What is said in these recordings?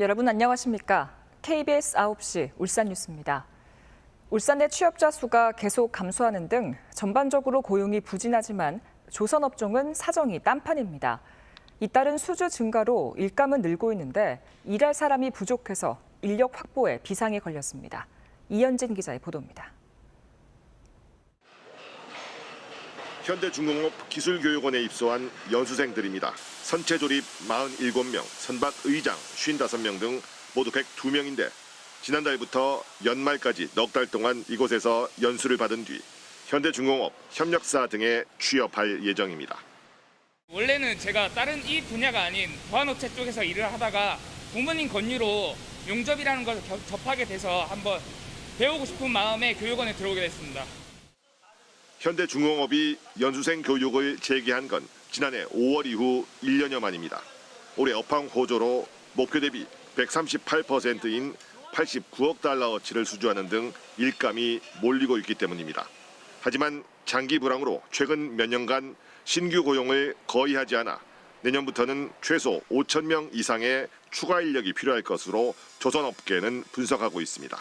여러분 안녕하십니까? KBS 9시 울산 뉴스입니다. 울산 내 취업자 수가 계속 감소하는 등 전반적으로 고용이 부진하지만 조선 업종은 사정이 딴판입니다. 잇따른 수주 증가로 일감은 늘고 있는데 일할 사람이 부족해서 인력 확보에 비상이 걸렸습니다. 이현진 기자의 보도입니다. 현대중공업 기술교육원에 입소한 연수생들입니다. 선체 조립 47명, 선박 의장 55명 등 모두 102명인데 지난달부터 연말까지 넉 달 동안 이곳에서 연수를 받은 뒤 현대중공업 협력사 등에 취업할 예정입니다. 원래는 제가 다른 이 분야가 아닌 보안업체 쪽에서 일을 하다가 부모님 권유로 용접이라는 것을 겨- 접하게 돼서 한번 배우고 싶은 마음에 교육원에 들어오게 됐습니다. 현대중공업이 연수생 교육을 재개한 건 지난해 5월 이후 1년여 만입니다. 올해 업황 호조로 목표 대비 138%인 89억 달러어치를 수주하는 등 일감이 몰리고 있기 때문입니다. 하지만 장기 불황으로 최근 몇 년간 신규 고용을 거의 하지 않아 내년부터는 최소 5천 명 이상의 추가 인력이 필요할 것으로 조선업계는 분석하고 있습니다.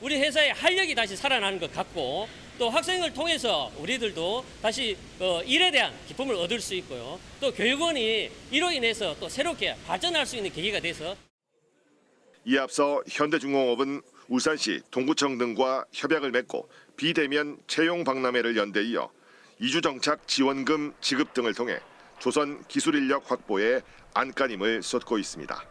우리 회사의 활력이 다시 살아나는 것 같고 또 학생을 통해서 우리들도 다시 어, 일에 대한 기쁨을 얻을 수 있고요. 또 교육원이 이로 인해서 또 새롭게 발전할 수 있는 계기가 돼서 이에 앞서 현대중공업은 울산시 동구청 등과 협약을 맺고 비대면 채용 박람회를 연대 이어 이주정착 지원금 지급 등을 통해 조선 기술 인력 확보에 안간힘을 쏟고 있습니다.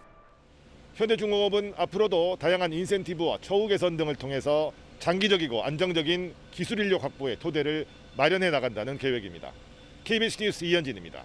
현대중공업은 앞으로도 다양한 인센티브와 처우 개선 등을 통해서 장기적이고 안정적인 기술 인력 확보의 토대를 마련해 나간다는 계획입니다. KBS 뉴스 이현진입니다.